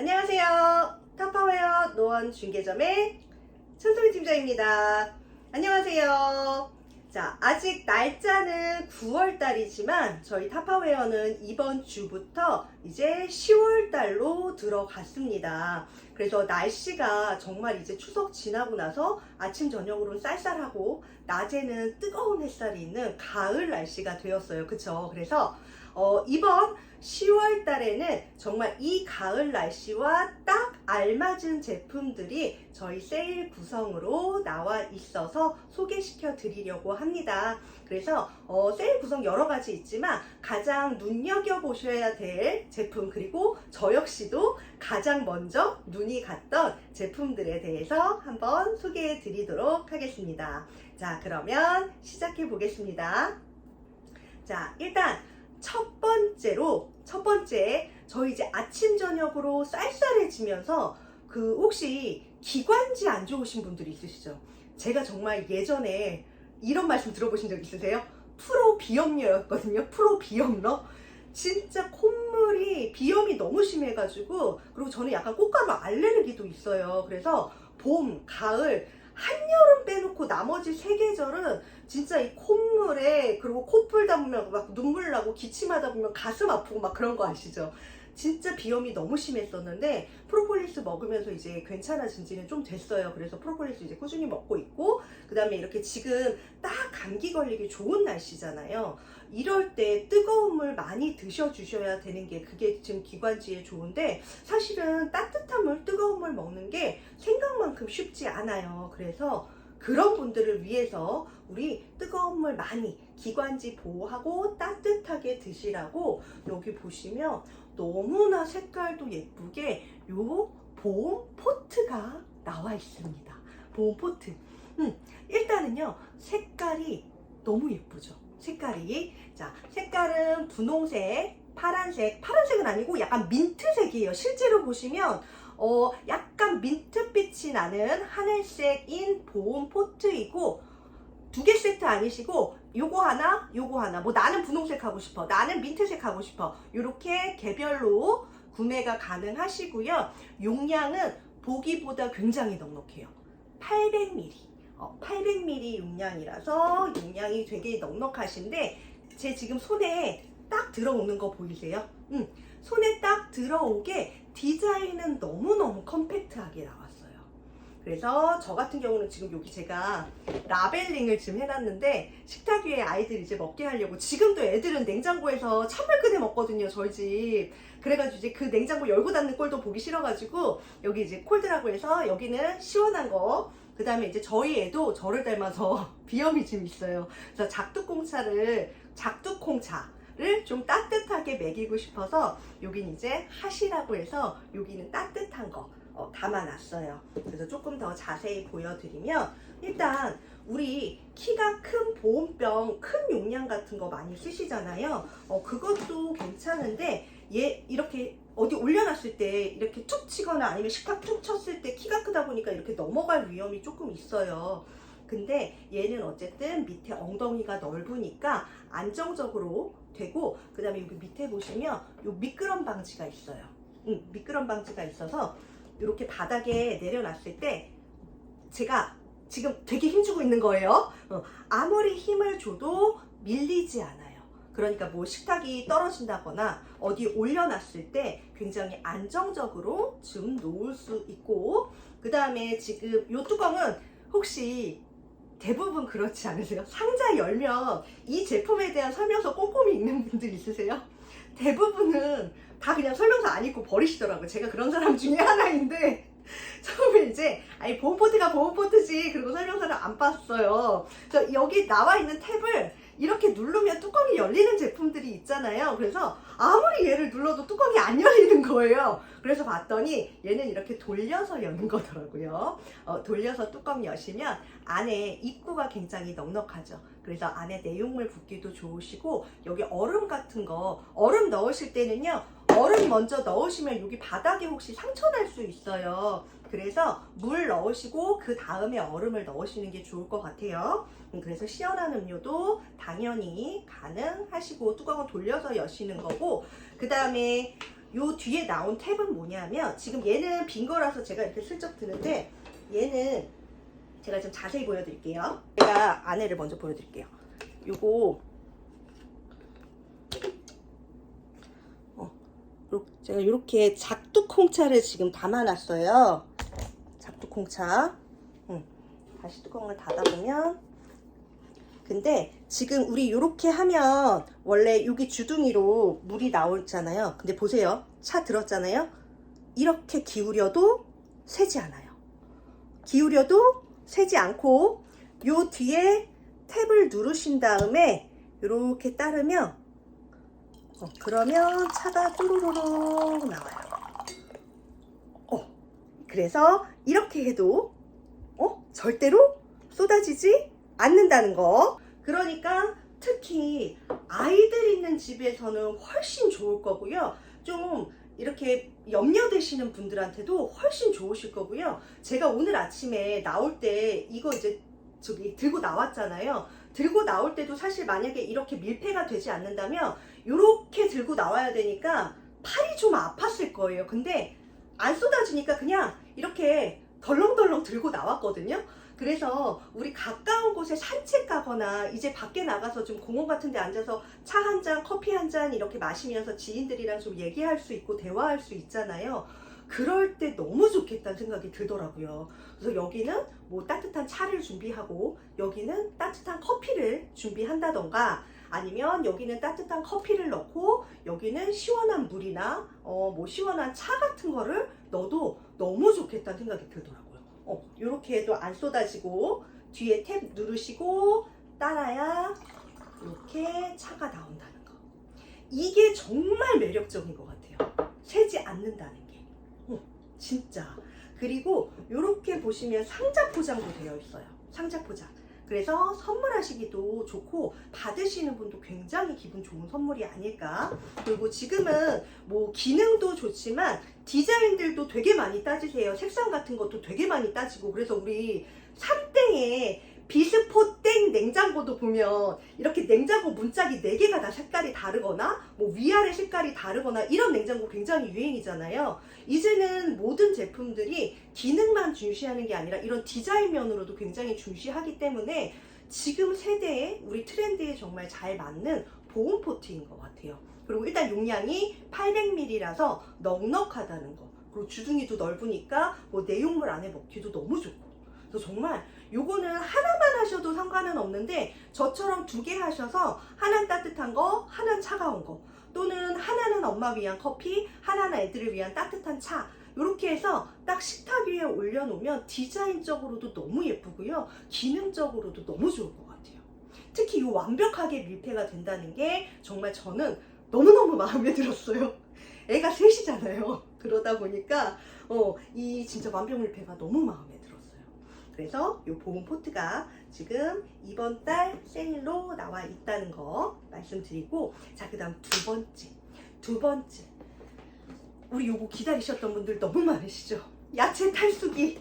안녕하세요. 타파웨어 노원 중개점의 천소리 팀장입니다. 안녕하세요. 자, 아직 날짜는 9월달이지만 저희 타파웨어는 이번 주부터 이제 10월달로 들어갔습니다. 그래서 날씨가 정말 이제 추석 지나고 나서 아침 저녁으로는 쌀쌀하고 낮에는 뜨거운 햇살이 있는 가을 날씨가 되었어요. 그쵸? 그래서 어, 이번 10월 달에는 정말 이 가을 날씨와 딱 알맞은 제품들이 저희 세일 구성으로 나와 있어서 소개시켜 드리려고 합니다. 그래서 어, 세일 구성 여러 가지 있지만 가장 눈여겨 보셔야 될 제품 그리고 저 역시도 가장 먼저 눈이 갔던 제품들에 대해서 한번 소개해 드리도록 하겠습니다. 자, 그러면 시작해 보겠습니다. 자, 일단 첫 번째로 첫 번째 저희 이제 아침 저녁으로 쌀쌀해지면서 그 혹시 기관지 안 좋으신 분들이 있으시죠? 제가 정말 예전에 이런 말씀 들어보신 적 있으세요? 프로 비염녀였거든요. 프로 비염러. 진짜 콧물이 비염이 너무 심해가지고 그리고 저는 약간 꽃가루 알레르기도 있어요. 그래서 봄, 가을, 한여름 빼놓고 나머지 세 계절은 진짜 이 콧물에 그리고 코 풀다 보면 막 눈물 나고 기침하다 보면 가슴 아프고 막 그런 거 아시죠? 진짜 비염이 너무 심했었는데 프로폴리스 먹으면서 이제 괜찮아진 지는 좀 됐어요. 그래서 프로폴리스 이제 꾸준히 먹고 있고 그 다음에 이렇게 지금 딱 감기 걸리기 좋은 날씨잖아요. 이럴 때 뜨거운 물 많이 드셔 주셔야 되는 게 그게 지금 기관지에 좋은데 사실은 따뜻한 물, 뜨거운 물 먹는 게 생각만큼 쉽지 않아요. 그래서 그런 분들을 위해서 우리 뜨거운 물 많이 기관지 보호하고 따뜻하게 드시라고 여기 보시면 너무나 색깔도 예쁘게 요 보온 포트가 나와 있습니다. 보온 포트. 음, 일단은요 색깔이 너무 예쁘죠. 색깔이 자 색깔은 분홍색, 파란색, 파란색은 아니고 약간 민트색이에요. 실제로 보시면 어 약간 민트빛이 나는 하늘색인 보온 포트이고 두 개 세트 아니시고 요거 하나, 요거 하나. 뭐 나는 분홍색 하고 싶어. 나는 민트색 하고 싶어. 요렇게 개별로 구매가 가능하시고요. 용량은 보기보다 굉장히 넉넉해요. 800ml. 어, 800ml 용량이라서 용량이 되게 넉넉하신데 제 지금 손에 딱 들어오는 거 보이세요? 음, 손에 딱 들어오게 디자인은 너무너무 컴팩트하게 나왔어요. 그래서 저 같은 경우는 지금 여기 제가 라벨링을 지금 해놨는데 식탁 위에 아이들 이제 먹게 하려고 지금도 애들은 냉장고에서 찬물 끓여 먹거든요 저희 집 그래가지고 이제 그 냉장고 열고 닫는 꼴도 보기 싫어가지고 여기 이제 콜드라고 해서 여기는 시원한 거 그 다음에 이제 저희 애도 저를 닮아서 비염이 좀 있어요 그래서 작두콩차를 작두콩차 를 좀 따뜻하게 먹이고 싶어서 여긴 이제 핫이라고 해서 여기는 따뜻한 거 어, 담아놨어요. 그래서 조금 더 자세히 보여드리면 일단 우리 키가 큰 보온병 큰 용량 같은 거 많이 쓰시잖아요. 어, 그것도 괜찮은데 얘 이렇게 어디 올려놨을 때 이렇게 툭 치거나 아니면 식탁 툭 쳤을 때 키가 크다 보니까 이렇게 넘어갈 위험이 조금 있어요. 근데 얘는 어쨌든 밑에 엉덩이가 넓으니까 안정적으로 되고 그 다음에 여기 밑에 보시면 요 미끄럼 방지가 있어요. 응, 미끄럼 방지가 있어서 이렇게 바닥에 내려놨을 때 제가 지금 되게 힘주고 있는 거예요. 어, 아무리 힘을 줘도 밀리지 않아요. 그러니까 뭐 식탁이 떨어진다거나 어디 올려놨을 때 굉장히 안정적으로 좀 놓을 수 있고 그 다음에 지금 이 뚜껑은 혹시 대부분 그렇지 않으세요? 상자 열면 이 제품에 대한 설명서 꼼꼼히 읽는 분들 있으세요? 대부분은 다 그냥 설명서 안 읽고 버리시더라고요. 제가 그런 사람 중에 하나인데 처음에 이제 아니 보온포트가 보온포트지 그리고 설명서를 안 봤어요. 그래서 여기 나와 있는 탭을 이렇게 누르면 뚜껑이 열리는 제품들이 있잖아요. 그래서 아무리 얘를 눌러도 뚜껑이 안 열리는 거예요. 그래서 봤더니 얘는 이렇게 돌려서 여는 거더라고요. 어, 돌려서 뚜껑 여시면 안에 입구가 굉장히 넉넉하죠. 그래서 안에 내용물 붓기도 좋으시고 여기 얼음 같은 거 얼음 넣으실 때는요 얼음 먼저 넣으시면 여기 바닥에 혹시 상처 날 수 있어요. 그래서 물 넣으시고 그 다음에 얼음을 넣으시는 게 좋을 것 같아요. 음, 그래서 시원한 음료도 당연히 가능하시고 뚜껑을 돌려서 여시는 거고 그 다음에 요 뒤에 나온 탭은 뭐냐면 지금 얘는 빈 거라서 제가 이렇게 슬쩍 드는데 얘는 제가 좀 자세히 보여드릴게요. 제가 안에를 먼저 보여드릴게요. 요거 어, 요- 제가 이렇게 작두콩차를 지금 담아놨어요. 작두콩차. 응. 다시 뚜껑을 닫아보면 근데 지금 우리 이렇게 하면 원래 여기 주둥이로 물이 나오잖아요. 근데 보세요. 차 들었잖아요. 이렇게 기울여도 새지 않아요. 기울여도 새지 않고 요 뒤에 탭을 누르신 다음에 이렇게 따르면 어, 그러면 차가 또로로록 나와요. 어, 그래서 이렇게 해도 어, 절대로 쏟아지지 않는다는 거. 그러니까 특히 아이들 있는 집에서는 훨씬 좋을 거고요. 좀 이렇게 염려되시는 분들한테도 훨씬 좋으실 거고요. 제가 오늘 아침에 나올 때 이거 이제 저기 들고 나왔잖아요. 들고 나올 때도 사실 만약에 이렇게 밀폐가 되지 않는다면 이렇게 들고 나와야 되니까 팔이 좀 아팠을 거예요. 근데 안 쏟아지니까 그냥 이렇게 덜렁덜렁 들고 나왔거든요. 그래서 우리 가까운 곳에 산책 가거나 이제 밖에 나가서 좀 공원 같은 데 앉아서 차 한 잔, 커피 한 잔 이렇게 마시면서 지인들이랑 좀 얘기할 수 있고 대화할 수 있잖아요. 그럴 때 너무 좋겠다는 생각이 들더라고요. 그래서 여기는 뭐 따뜻한 차를 준비하고 여기는 따뜻한 커피를 준비한다던가 아니면 여기는 따뜻한 커피를 넣고 여기는 시원한 물이나 어 뭐 시원한 차 같은 거를 넣어도 너무 좋겠다는 생각이 들더라고요. 어, 이렇게 해도 안 쏟아지고 뒤에 탭 누르시고 따라야 이렇게 차가 나온다는 거. 이게 정말 매력적인 것 같아요. 새지 않는다는 게. 어, 진짜. 그리고 이렇게 보시면 상자 포장도 되어 있어요. 상자 포장. 그래서 선물하시기도 좋고 받으시는 분도 굉장히 기분 좋은 선물이 아닐까. 그리고 지금은 뭐 기능도 좋지만 디자인들도 되게 많이 따지세요. 색상 같은 것도 되게 많이 따지고 그래서 우리 삼땡에 비스포땡 냉장고도 보면 이렇게 냉장고 문짝이 4개가 다 색깔이 다르거나 뭐 위아래 색깔이 다르거나 이런 냉장고 굉장히 유행이잖아요. 이제는 모든 제품들이 기능만 중시하는 게 아니라 이런 디자인 면으로도 굉장히 중시하기 때문에 지금 세대에 우리 트렌드에 정말 잘 맞는 보온 포트인 것 같아요. 그리고 일단 용량이 800ml라서 넉넉하다는 거. 그리고 주둥이도 넓으니까 뭐 내용물 안에 먹기도 너무 좋고. 그래서 정말 요거는 하나만 하셔도 상관은 없는데 저처럼 두 개 하셔서 하나는 따뜻한 거, 하나는 차가운 거. 또는 하나는 엄마 위한 커피, 하나는 애들을 위한 따뜻한 차. 이렇게 해서 딱 식탁 위에 올려놓으면 디자인적으로도 너무 예쁘고요. 기능적으로도 너무 좋을 것 같아요. 특히 이 완벽하게 밀폐가 된다는 게 정말 저는 너무너무 마음에 들었어요. 애가 셋이잖아요. 그러다 보니까 어, 이 진짜 완벽 밀폐가 너무 마음에. 그래서 이 보온 포트가 지금 이번 달 세일로 나와 있다는 거 말씀드리고 자 그 다음 두 번째 두 번째 우리 요거 기다리셨던 분들 너무 많으시죠? 야채 탈수기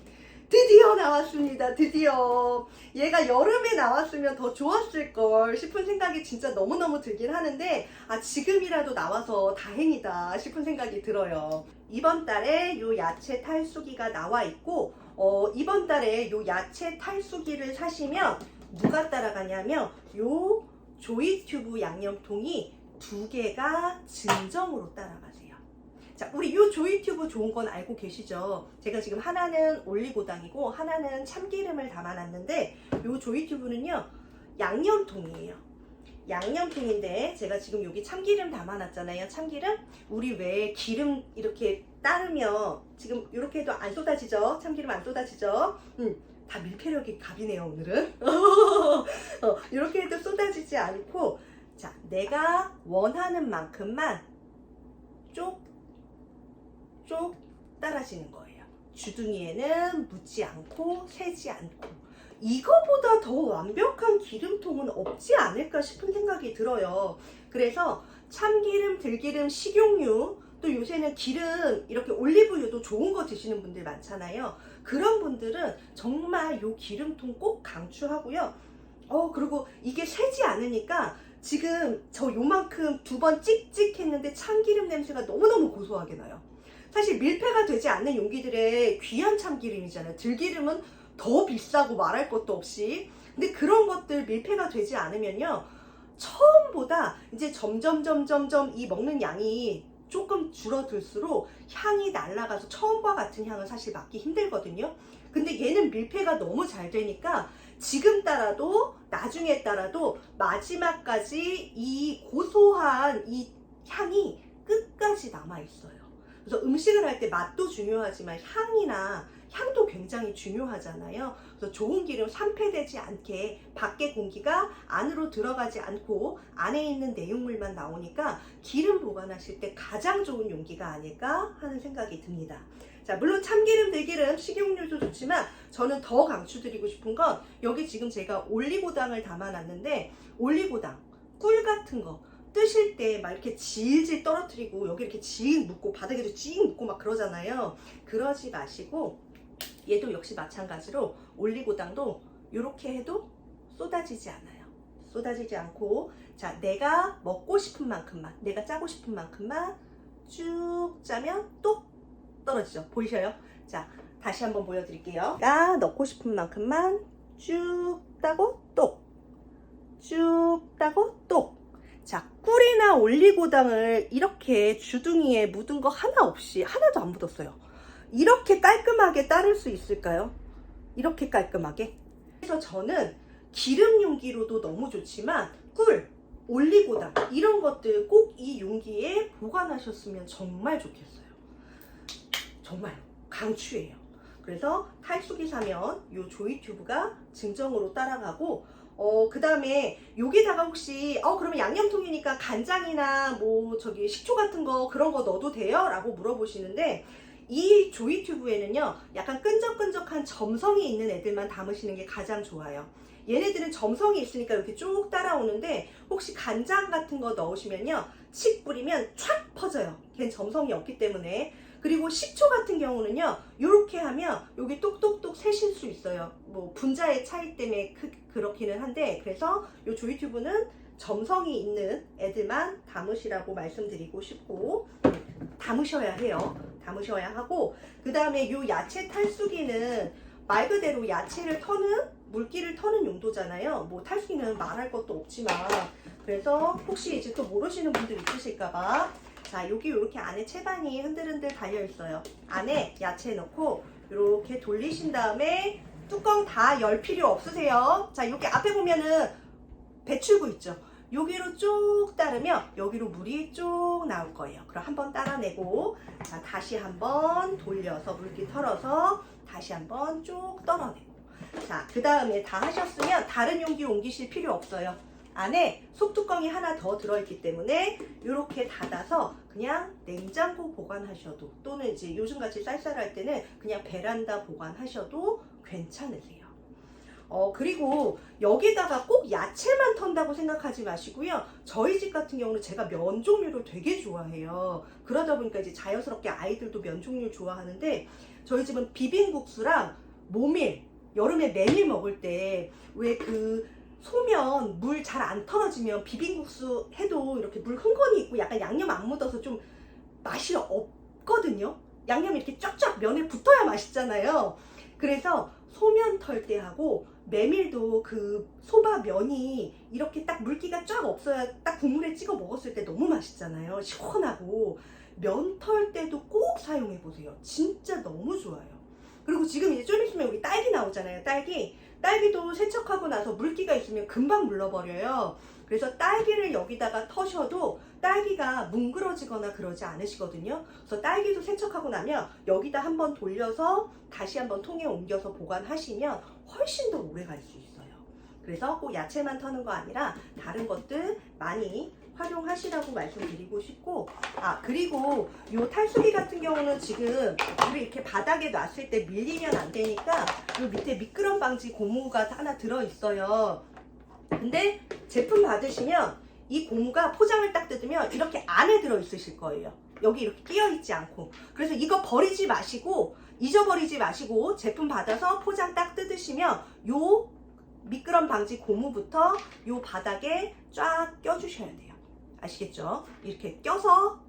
드디어 나왔습니다. 드디어 얘가 여름에 나왔으면 더 좋았을 걸 싶은 생각이 진짜 너무너무 들긴 하는데 아 지금이라도 나와서 다행이다 싶은 생각이 들어요. 이번 달에 요 야채 탈수기가 나와 있고 어, 이번 달에 요 야채 탈수기를 사시면 누가 따라가냐면 요 조이튜브 양념통이 두 개가 증정으로 따라가세요. 자, 우리 요 조이튜브 좋은 건 알고 계시죠? 제가 지금 하나는 올리고당이고 하나는 참기름을 담아놨는데 요 조이튜브는요 양념통이에요. 양념통인데 제가 지금 여기 참기름 담아놨잖아요. 참기름 우리 왜 기름 이렇게 따르면 지금 이렇게 해도 안 쏟아지죠? 참기름 안 쏟아지죠? 음, 다 밀폐력이 갑이네요 오늘은. 어, 이렇게 해도 쏟아지지 않고 자 내가 원하는 만큼만 쪽쪽 따라지는 거예요. 주둥이에는 묻지 않고 새지 않고 이거보다 더 완벽한 기름통은 없지 않을까 싶은 생각이 들어요. 그래서 참기름, 들기름, 식용유 또 요새는 기름 이렇게 올리브유도 좋은 거 드시는 분들 많잖아요. 그런 분들은 정말 요 기름통 꼭 강추하고요. 어 그리고 이게 새지 않으니까 지금 저 요만큼 두 번 찍찍 했는데 참기름 냄새가 너무너무 고소하게 나요. 사실 밀폐가 되지 않는 용기들의 귀한 참기름이잖아요. 들기름은 더 비싸고 말할 것도 없이. 근데 그런 것들 밀폐가 되지 않으면요. 처음보다 이제 점점 점점 점 이 먹는 양이 조금 줄어들수록 향이 날아가서 처음과 같은 향은 사실 맡기 힘들거든요. 근데 얘는 밀폐가 너무 잘 되니까 지금 따라도 나중에 따라도 마지막까지 이 고소한 이 향이 끝까지 남아 있어요. 그래서 음식을 할 때 맛도 중요하지만 향이나 향도 굉장히 중요하잖아요. 그래서 좋은 기름 산패되지 않게 밖에 공기가 안으로 들어가지 않고 안에 있는 내용물만 나오니까 기름 보관하실 때 가장 좋은 용기가 아닐까 하는 생각이 듭니다. 자, 물론 참기름, 들기름, 식용유도 좋지만 저는 더 강추드리고 싶은 건 여기 지금 제가 올리고당을 담아놨는데 올리고당, 꿀 같은 거 뜨실 때 막 이렇게 질질 떨어뜨리고 여기 이렇게 질 묻고 바닥에도 찡 묻고 막 그러잖아요. 그러지 마시고 얘도 역시 마찬가지로 올리고당도 이렇게 해도 쏟아지지 않아요. 쏟아지지 않고 자 내가 먹고 싶은 만큼만 내가 짜고 싶은 만큼만 쭉 짜면 똑 떨어지죠. 보이셔요? 자 다시 한번 보여드릴게요. 나 넣고 싶은 만큼만 쭉 따고 똑 쭉 따고 똑 자, 꿀이나 올리고당을 이렇게 주둥이에 묻은 거 하나 없이 하나도 안 묻었어요. 이렇게 깔끔하게 따를 수 있을까요? 이렇게 깔끔하게? 그래서 저는 기름 용기로도 너무 좋지만 꿀, 올리고당 이런 것들 꼭 이 용기에 보관하셨으면 정말 좋겠어요. 정말 강추예요. 그래서 탈수기 사면 이 조이 튜브가 증정으로 따라가고 어, 그 다음에 여기다가 혹시, 어, 그러면 양념통이니까 간장이나 뭐, 저기 식초 같은 거, 그런 거 넣어도 돼요? 라고 물어보시는데, 이 조이튜브에는요, 약간 끈적끈적한 점성이 있는 애들만 담으시는 게 가장 좋아요. 얘네들은 점성이 있으니까 이렇게 쭉 따라오는데, 혹시 간장 같은 거 넣으시면요, 칡 뿌리면 촥 퍼져요. 걔는 점성이 없기 때문에. 그리고 식초 같은 경우는요, 이렇게 하면 여기 똑똑똑 새실 수 있어요. 뭐 분자의 차이 때문에 그, 그렇기는 한데, 그래서 이 조이튜브는 점성이 있는 애들만 담으시라고 말씀드리고 싶고, 담으셔야 해요. 담으셔야 하고, 그 다음에 이 야채 탈수기는 말 그대로 야채를 터는, 물기를 터는 용도잖아요. 뭐 탈수기는 말할 것도 없지만, 그래서 혹시 이제 또 모르시는 분들 있으실까봐 자, 여기 이렇게 안에 채반이 흔들흔들 달려 있어요. 안에 야채 넣고 이렇게 돌리신 다음에 뚜껑 다 열 필요 없으세요. 자, 이렇게 앞에 보면은 배출구 있죠. 여기로 쭉 따르면 여기로 물이 쭉 나올 거예요. 그럼 한번 따라내고 자, 다시 한번 돌려서 물기 털어서 다시 한번 쭉 떨어내고 자, 그 다음에 다 하셨으면 다른 용기 옮기실 필요 없어요. 안에 속뚜껑이 하나 더 들어있기 때문에 이렇게 닫아서 그냥 냉장고 보관하셔도 또는 이제 요즘같이 쌀쌀할 때는 그냥 베란다 보관하셔도 괜찮으세요. 어, 그리고 여기다가 꼭 야채만 턴다고 생각하지 마시고요. 저희 집 같은 경우는 제가 면 종류를 되게 좋아해요. 그러다 보니까 이제 자연스럽게 아이들도 면 종류 좋아하는데 저희 집은 비빔국수랑 모밀, 여름에 메밀 먹을 때 왜 그 소면 물 잘 안 털어지면 비빔국수 해도 이렇게 물 흥건히 있고 약간 양념 안 묻어서 좀 맛이 없거든요. 양념이 이렇게 쫙쫙 면에 붙어야 맛있잖아요. 그래서 소면 털때 하고 메밀도 그 소바 면이 이렇게 딱 물기가 쫙 없어야 딱 국물에 찍어 먹었을 때 너무 맛있잖아요. 시원하고 면 털 때도 꼭 사용해 보세요. 진짜 너무 좋아요. 그리고 지금 이제 좀 있으면 여기 딸기 나오잖아요. 딸기. 딸기도 세척하고 나서 물기가 있으면 금방 물러버려요. 그래서 딸기를 여기다가 터셔도 딸기가 뭉그러지거나 그러지 않으시거든요. 그래서 딸기도 세척하고 나면 여기다 한번 돌려서 다시 한번 통에 옮겨서 보관하시면 훨씬 더 오래 갈 수 있어요. 그래서 꼭 야채만 터는 거 아니라 다른 것들 많이 활용하시라고 말씀드리고 싶고 아 그리고 요 탈수기 같은 경우는 지금 우리 이렇게 바닥에 놨을 때 밀리면 안 되니까 요 밑에 미끄럼 방지 고무가 하나 들어 있어요. 근데 제품 받으시면 이 고무가 포장을 딱 뜯으면 이렇게 안에 들어 있으실 거예요. 여기 이렇게 끼어 있지 않고. 그래서 이거 버리지 마시고 잊어버리지 마시고 제품 받아서 포장 딱 뜯으시면 요 미끄럼 방지 고무부터 요 바닥에 쫙 껴주셔야 돼요. 아시겠죠? 이렇게 껴서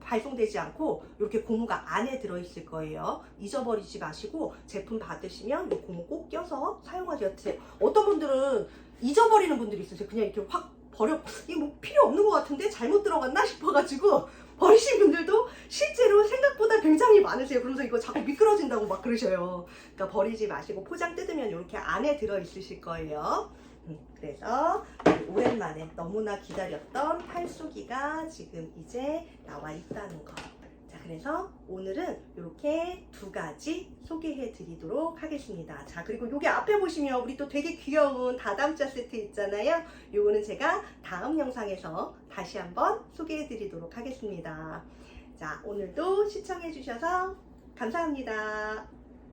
발송되지 않고 이렇게 고무가 안에 들어있을 거예요. 잊어버리지 마시고 제품 받으시면 이 고무 꼭 껴서 사용하셔야 돼요. 어떤 분들은 잊어버리는 분들이 있으세요. 그냥 이렇게 확 버려 이게 뭐 필요 없는 것 같은데 잘못 들어갔나 싶어가지고 버리신 분들도 실제로 생각보다 굉장히 많으세요. 그러면서 이거 자꾸 미끄러진다고 막 그러셔요. 그러니까 버리지 마시고 포장 뜯으면 이렇게 안에 들어 있으실 거예요. 음, 그래서 오랜만에 너무나 기다렸던 팔쏘기가 지금 이제 나와 있다는 거. 자, 그래서 오늘은 이렇게 두 가지 소개해 드리도록 하겠습니다. 자, 그리고 여기 앞에 보시면 우리 또 되게 귀여운 다담자 세트 있잖아요. 요거는 제가 다음 영상에서 다시 한번 소개해 드리도록 하겠습니다. 자, 오늘도 시청해 주셔서 감사합니다.